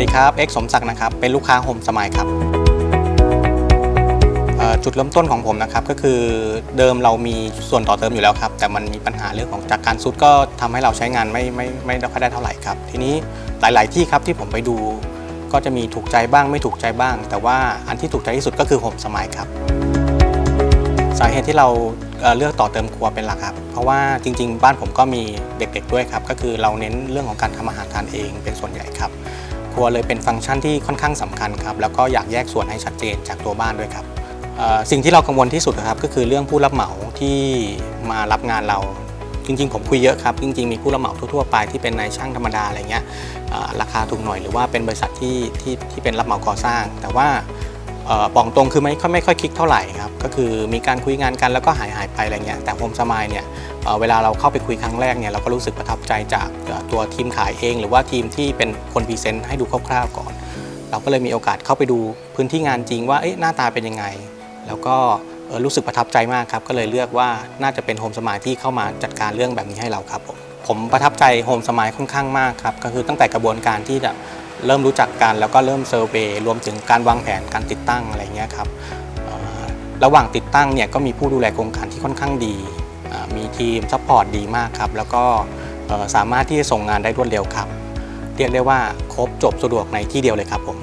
ดีครับเอ็กสมศักดิ์นะครับ เป็นลูกค้าโฮมสมัยครับ จุดเริ่มต้นของผมนะครับก็คือเดิมเรามีส่วนต่อเติมอยู่แล้วครับ แต่มันมีปัญหาเรื่องของจากการซุดก็ทำให้เราใช้งานไม่ไม่ไม่ค่อยได้เท่าไหร่ครับ ทีนี้หลาย ๆ ที่ครับที่ผมไปดูก็จะมีถูกใจบ้างไม่ถูกใจบ้าง แต่ว่าอันที่ถูกใจที่สุดก็คือโฮมสมัยครับ สาเหตุที่เราเอ่อเลือกต่อเติมครัวเป็นหลักครับ เพราะว่าจริง ๆ บ้านผมก็มีเด็ก ๆ ด้วยครับ ก็คือเราเน้นเรื่องของการทำอาหารทานเองเป็นส่วนใหญ่ครับัวเลยเป็นฟังก์ชันที่ค่อนข้างสำคัญครับแล้วก็อยากแยกส่วนให้ชัดเจนจากตัวบ้านด้วยครับสิ่งที่เรากังวลที่สุดครับก็คือเรื่องผู้รับเหมาที่มารับงานเราจริงๆ ผมคุยเยอะครับ จริงๆ มีผู้รับเหมาทั่วๆไปที่เป็นนายช่างธรรมดาอะไรเงี้ยราคาถูกหน่อยหรือว่าเป็นบริษัทที่ที่ที่เป็นรับเหมาก่อสร้าง แต่ว่า บอกตรงคือไม่ค่อยไม่ค่อยคลิกเท่าไหร่ครับก็คือมีการคุยงานกันแล้วก็หายหายไปอะไรเงี้ยแต่โฮมสมายเนี่ยเเวลาเราเข้าไปคุยครั้งแรกเนี่ยเราก็รู้สึกประทับใจจากตัวทีมขายเอง หรือว่าทีมที่เป็นคนพรีเซนต์ให้ดูคร่าวๆก่อน เราก็เลยมีโอกาสเข้าไปดูพื้นที่งานจริงว่าเอ๊ะหน้าตาเป็นยังไง แล้วก็รู้สึกประทับใจมากครับก็เลยเลือกว่าน่าจะเป็นโฮมสมายที่เข้ามาจัดการเรื่องแบบนี้ให้เราครับผมผมประทับใจโฮมสมายค่อนข้างมากครับก็คือตั้งแต่กระบวนการที่จะ เริ่มรู้จักกันแล้วก็เริ่มเซอร์เวย์รวมถึงการวางแผนการติดตั้งอะไรเงี้ยครับระหว่างติดตั้งเนี่ยก็มีผู้ดูแลโครงการที่ค่อนข้างดี มีทีมซัพพอร์ตดีมากครับ แล้วก็สามารถที่จะส่งงานได้รวดเร็วครับ เรียกได้ว่าครบจบสะดวกในที่เดียวเลยครับผม